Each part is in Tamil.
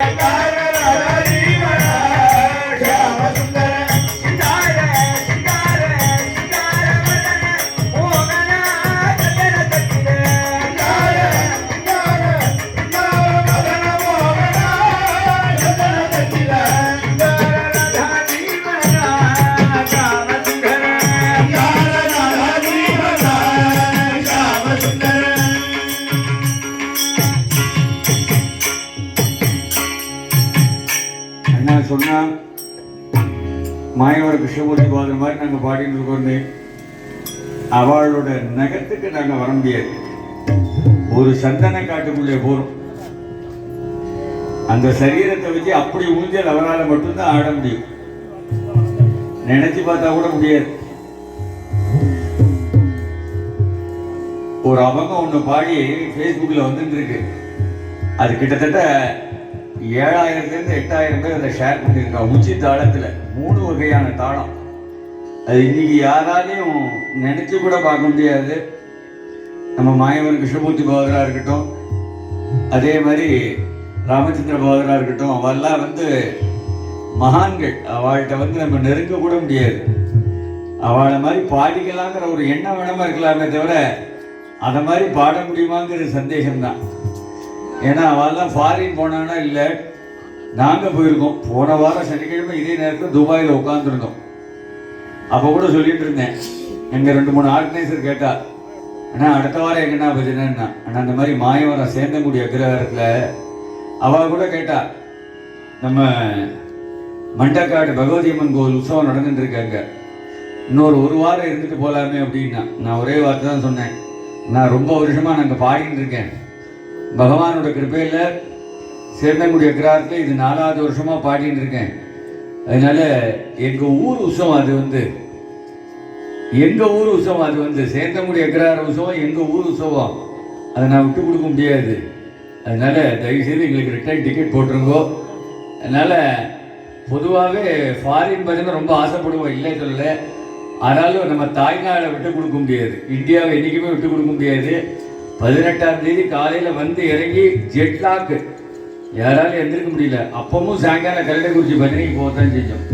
என்ன மாயவர கிருஷ்ணமூர்த்தி பாதர் மாதிரி நாங்கள் பாடிட்டு இருக்கோம் அவளோட நகத்துக்கு நாங்கள் வர முடியாது. ஒரு சந்தன காட்டுக்குள்ளே போகிறோம் அந்த சரீரத்தை வச்சு அப்படி ஊஞ்சல் அவரால் மட்டும்தான் ஆட முடியும். நினைச்சு பார்த்தா கூட முடியாது. ஒரு அவங்க ஒன்று பாடி ஃபேஸ்புக்கில் வந்துட்டு இருக்கு. அது கிட்டத்தட்ட ஏழாயிரத்துலேருந்து எட்டாயிரம் பேர் அதை ஷேர் பண்ணியிருக்கா உச்சி தாளத்தில். வகையான தாளம். அது இன்னைக்கு யாராலையும் நினைச்சு கூட பார்க்க முடியாது. நம்ம மாயவன் கிருஷ்ணமூர்த்தி பகவதராக இருக்கட்டும். அதே மாதிரி ராமச்சந்திர பகவதராக இருக்கட்டும். அவெல்லாம் வந்து மகான்கள். அவள்கிட்ட வந்து நம்ம நெருங்க கூட முடியாது. அவளை மாதிரி பாடிக்கலாங்கிற ஒரு எண்ணம் வேணாம இருக்கலாமே தவிர அதை மாதிரி பாட முடியுமாங்கிற சந்தேகம்தான். ஏன்னா அவெல்லாம் ஃபாரின் போனான்னா இல்லை நாங்கள் போயிருக்கோம். போன வாரம் சனிக்கிழமை இதே நேரத்தில் துபாயில் உட்காந்துருந்தோம் அப்போ கூட சொல்லிட்டு இருந்தேன். எங்கள் ரெண்டு மூணு ஆர்கனைசர் கேட்டா அண்ணா அடுத்த வாரம் எங்கன்னா பஜனைன்னா அண்ணா அந்த மாதிரி மாயவரம் சேந்தங்குடி அக்ரஹாரத்தில் அவள் கூட கேட்டா நம்ம மண்டக்காடு பகவதி அம்மன் கோவில் உற்சவம் நடந்துட்டு இருக்காங்க இன்னொரு ஒரு வாரம் இருந்துட்டு போகலாமே அப்படின்னா. நான் ஒரே வார்த்தை தான் சொன்னேன். நான் ரொம்ப வருஷமாக நாங்கள் பாடிட்டு இருக்கேன். பகவானோட கிருப்பையில் சேந்தங்குடி அக்ரஹாரத்தில் இது நாலாவது வருஷமாக பாடிட்டு இருக்கேன். அதனால் எங்கள் ஊர் உற்சவம் அது வந்து எங்கள் ஊர் உற்சவம் அது வந்து சேந்தங்குடி அக்ரஹார உற்சவம் எங்கள் ஊர் உற்சவம்? அதை நான் விட்டு கொடுக்க முடியாது. அதனால் தயவுசெய்து எங்களுக்கு ரிட்டர்ன் டிக்கெட் போட்டுருங்கோ. அதனால் பொதுவாகவே ஃபாரின் பார்த்தீங்கன்னா ரொம்ப ஆசைப்படுவோம் இல்லை சொல்லல. ஆனாலும் நம்ம தாய்நாடை விட்டு கொடுக்க முடியாது. இந்தியாவை என்றைக்குமே விட்டு கொடுக்க முடியாது. பதினெட்டாம் தேதி காலையில் வந்து இறங்கி ஜெட்லாக்கு யாராலும் எந்திருக்க முடியல. அப்பவும் சாயங்காலம் கல்லடைக்குறிச்சி பஜனைக்கு போகத்தான் செஞ்சோம்.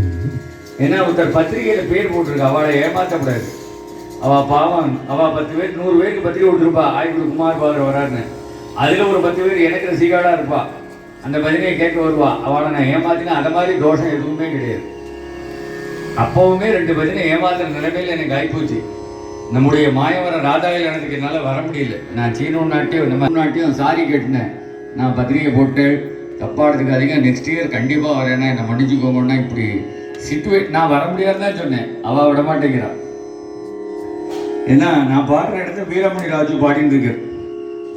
ஏன்னா ஒருத்தர் பத்திரிகையில் பேர் போட்டிருக்கா. அவளை ஏமாற்றக்கூடாது அவள் பாவம். அவள் பத்து பேர் நூறு பேருக்கு பத்திரிகை விட்டுருப்பா ஆய்வு குமார் பாதர் வராருன்னு. அதில் ஒரு பத்து பேர் எனக்கு ரசிகாளாக இருப்பா. அந்த பஜனையை கேட்க வருவா. அவளை நான் ஏமாத்தினா அந்த மாதிரி தோஷம் எதுவுமே கிடையாது. அப்பவுமே ரெண்டு பஜனை ஏமாத்துற நிலைமையில் எனக்கு ஆகிப்போச்சு நம்முடைய மாயவர ராதாவில் எனக்கு என்னால் வர முடியல. நான் சீன நாட்டையும் நம்ம நாட்டையும் சாரி கேட்டினேன். நான் பத்திரிகை போட்டு தப்பாக எடுத்துக்காதீங்க நெக்ஸ்ட் இயர் கண்டிப்பாக வரேன்னா என்னை மன்னிச்சுக்கோங்கன்னா இப்படி சிட்டுவேட் நான் வர முடியாதுன்னு தான் சொன்னேன். அவள் விட மாட்டேங்கிறான் ஏன்னா நான் பாடுற இடத்துல வீரமணி ராஜு பாடின்னு இருக்கார்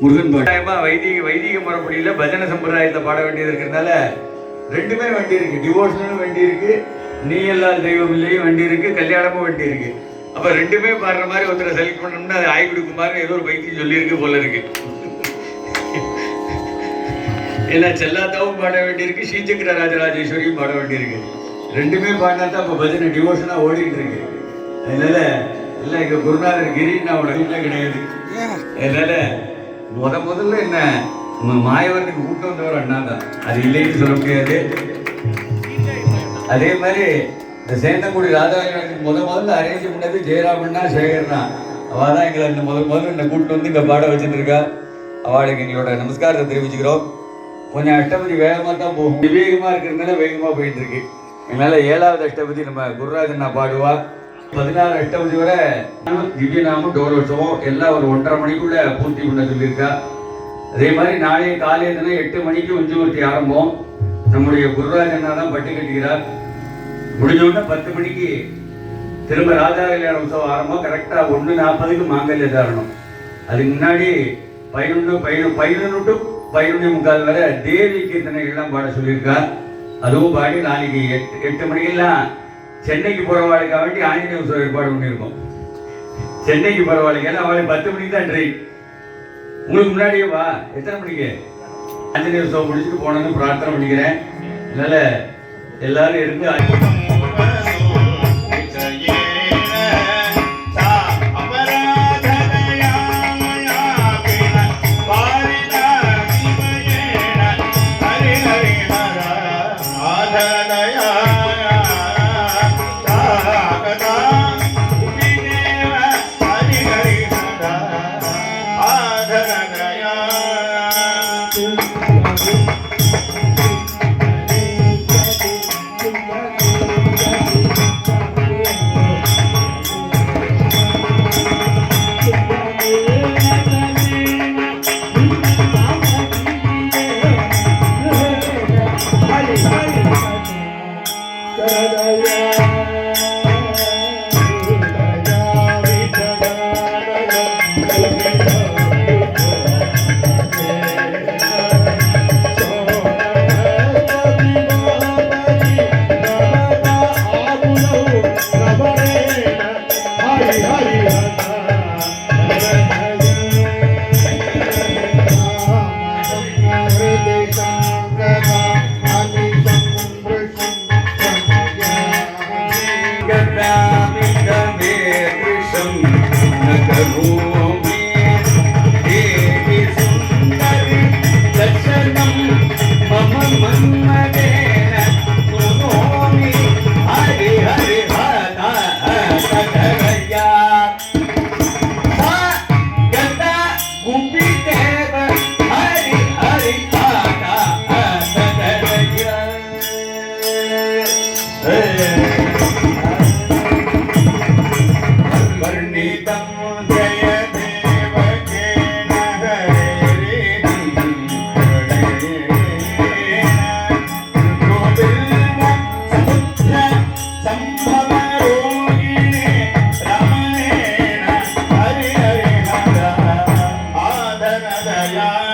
முருகன் பாட்டாயமா வைதிக வைதிக முறைப்படியில் பஜனை சம்பிரதாயத்தை பாட வேண்டியது இருக்கிறதுனால ரெண்டுமே வண்டி இருக்கு. டிவோஷனும் வண்டி இருக்கு. நீ எல்லால் தெய்வம் இல்லையும் வண்டி இருக்கு. கல்யாணமும் வண்டி இருக்கு. அப்போ ரெண்டுமே பாடுற மாதிரி ஒருத்தரை செலக்ட் பண்ணணும்னா அது ஆய்குடி குமார் ஏதோ ஒரு வைத்தியம் சொல்லியிருக்கு போல இருக்கு. ஏன்னா செல்லாத்தாவும் பாட வேண்டியிருக்கு ஸ்ரீசக்கர ராஜராஜேஸ்வரியும் பாட வேண்டியிருக்கு. ரெண்டுமே பாடினா தான் இப்போ பஜனை டிவோஷனாக ஓடிட்டு இருக்கு அதனால இல்லை எங்கள் குருநாதர் கிரின்னு அவனோட வீட்டில் கிடையாது? அதனால முத முதல்ல என்ன உங்க மாயவரத்துக்கு கூட்டம் வந்தவர் அண்ணா தான் அது இல்லைன்னு சொல்ல முடியாது. அதே மாதிரி இந்த சேந்தங்குடி ராதாகிருஷ்ணனுக்கு முத முதல்ல அரேஞ்ச் பண்ணது ஜெயராமன்னா சேகர் தான் அவள் தான் எங்களை இந்த முத முதல்ல இந்த கூட்டு வந்து இங்கே பாட வச்சுட்டு இருக்கா. அவளுக்கு எங்களோட நமஸ்காரத்தை தெரிவிச்சுக்கிறோம். கொஞ்சம் அஷ்டபதி வேகமாக தான் போகும். விவேகமாக இருக்கிறதுனால வேகமாக போயிட்டு இருக்கு அதனால ஏழாவது அஷ்டபதி நம்ம குருராஜன்னா பாடுவா. பதினாறு அஷ்டபதி வரை திவ்யநாமம் டோரோஷமும் எல்லாம் ஒரு ஒன்றரை மணிக்குள்ள பூர்த்தி பண்ண சொல்லியிருக்கா. அதே மாதிரி நாளைய காலையில தினம் எட்டு மணிக்கு உஞ்சூர்த்தி ஆரம்பம். நம்முடைய குருராஜன்னா அண்ணா தான் பட்டு கட்டுகிறார் முடிஞ்சோடனே பத்து மணிக்கு திரும்ப ராஜா கல்யாண உற்சவம் ஆரம்பம். கரெக்டா ஒன்று நாற்பதுக்கு மாங்கல்ய தாரணம். அதுக்கு முன்னாடி பதினொன்று பதினொன்று பதினொன்று டு பதினொன்று முக்கால் வரை தேவி கீர்த்தனைகள்லாம் பாட சொல்லியிருக்கார். அதுவும் பாடி நாளைக்கு எட்டு எட்டு மணிக்கெல்லாம் சென்னைக்கு போகிறவாளுக்காக வேண்டி ஆஞ்சநேய உற்சவம் ஏற்பாடு பண்ணியிருக்கோம். சென்னைக்கு போகிறவாளுக்கு ஏன்னா அவளுக்கு பத்து மணிக்கு தான் ட்ரெயின் உங்களுக்கு முன்னாடியே வா எத்தனை மணிக்கு? ஆஞ்சநேய உற்சவம் முடிச்சுட்டு போனோன்னு பிரார்த்தனை பண்ணிக்கிறேன். அதனால் எல்லாரும் இருந்து Đôi.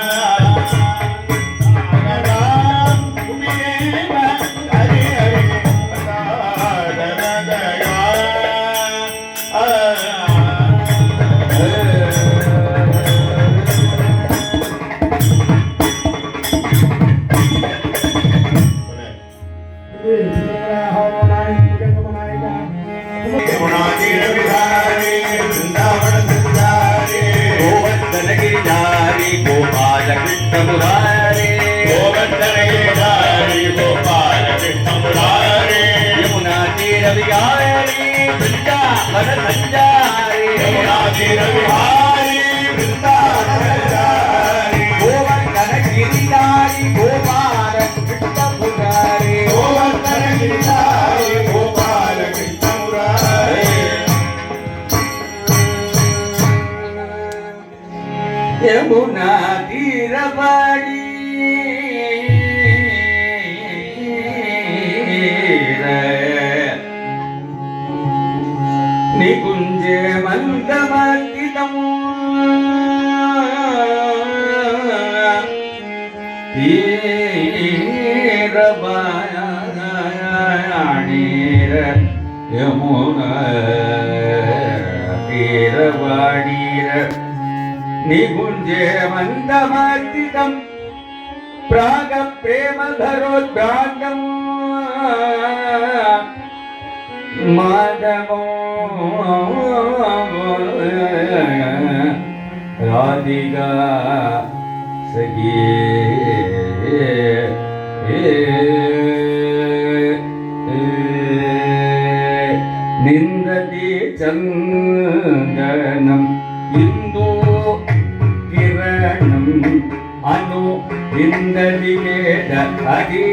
Yeah. నిగుంజేమందమార్జితం ప్రాగ ప్రేమధరోద్భ్రాంగం మాధవో రాధిగా సగే ఏ Aquí.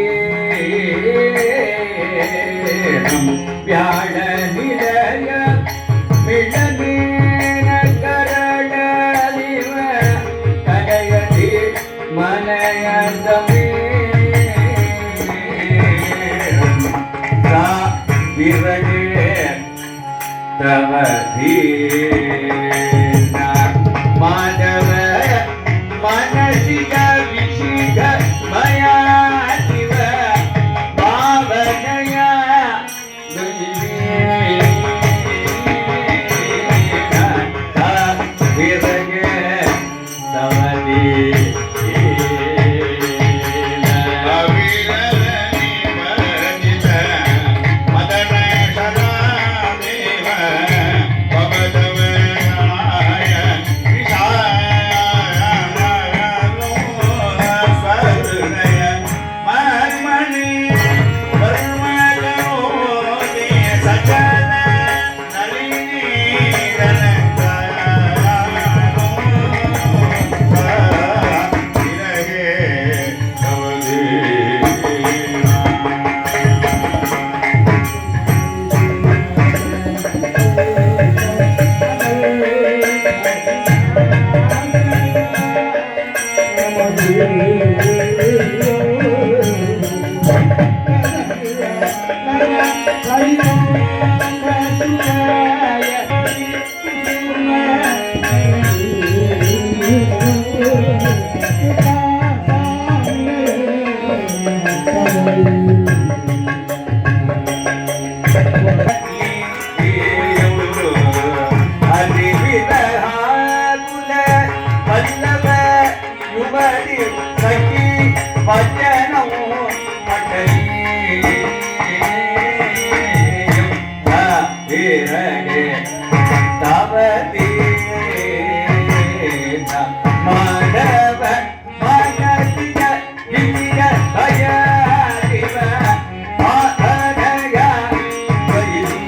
மாணவ மனதிய இந்திய தயாரிவ ஆதயா வைதி